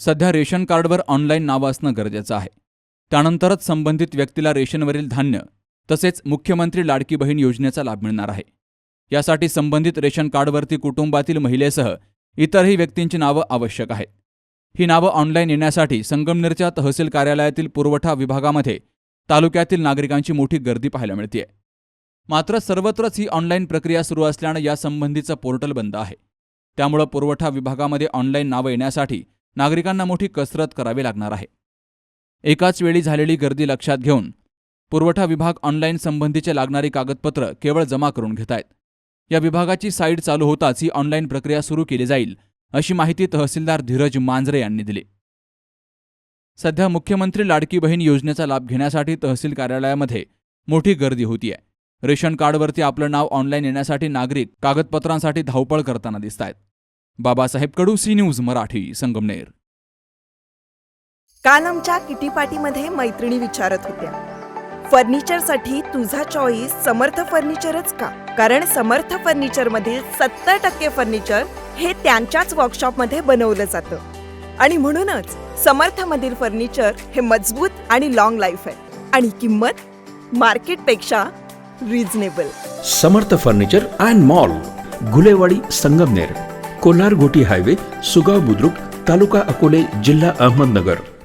सध्या रेशन कार्डवर ऑनलाईन नावं असणं गरजेचं आहे. त्यानंतरच संबंधित व्यक्तीला रेशनवरील धान्य तसेच मुख्यमंत्री लाडकी बहीण योजनेचा लाभ मिळणार आहे. यासाठी संबंधित रेशन कार्डवरती कुटुंबातील महिलेसह इतरही व्यक्तींची नावं आवश्यक आहेत. ही नावं ऑनलाईन येण्यासाठी संगमनेरच्या तहसील कार्यालयातील पुरवठा विभागामध्ये तालुक्यातील नागरिकांची मोठी गर्दी पाहायला मिळते मात्र सर्वत्रच ही ऑनलाईन प्रक्रिया सुरू असल्यानं यासंबंधीचं पोर्टल बंद आहे. त्यामुळं पुरवठा विभागामध्ये ऑनलाईन नावं येण्यासाठी नागरिकांना मोठी कसरत करावी लागणार आहे. एकाच वेळी झालेली गर्दी लक्षात घेऊन पुरवठा विभाग ऑनलाईन संबंधीचे लागणारी कागदपत्र केवळ जमा करून घेत आहेत या विभागाची साईट चालू होताच ही ऑनलाईन प्रक्रिया सुरू केली जाईल अशी माहिती तहसीलदार धीरज मांजरे यांनी दिली. सध्या मुख्यमंत्री लाडकी बहीण योजनेचा लाभ घेण्यासाठी तहसील कार्यालयामध्ये मोठी गर्दी होतीये. रेशन कार्डवरती आपलं नाव ऑनलाईन येण्यासाठी नागरिक कागदपत्रांसाठी धावपळ करताना दिसत आहेत बाबासाहेब कडू सी न्यूज मराठी संगमनेर. काल आमच्या किटी पार्टीमध्ये मैत्रिणी विचारत होत्या. फर्निचरसाठी तुझा चॉईस समर्थ फर्निचरच का? कारण समर्थ फर्निचर मधील सत्तर टक्के फर्निचर हे त्यांच्याच वर्कशॉपमध्ये बनवलं जातं. आणि म्हणूनच समर्थ मधील फर्निचर हे मजबूत आणि लॉंग लाईफ आहे. आणि किंमत मार्केटपेक्षा reasonable Samarth furniture and mall Gulewadi Sangamner. Kolhar Ghoti highway Sugaon Budruk taluka Akole जिल्हा अहमदनगर.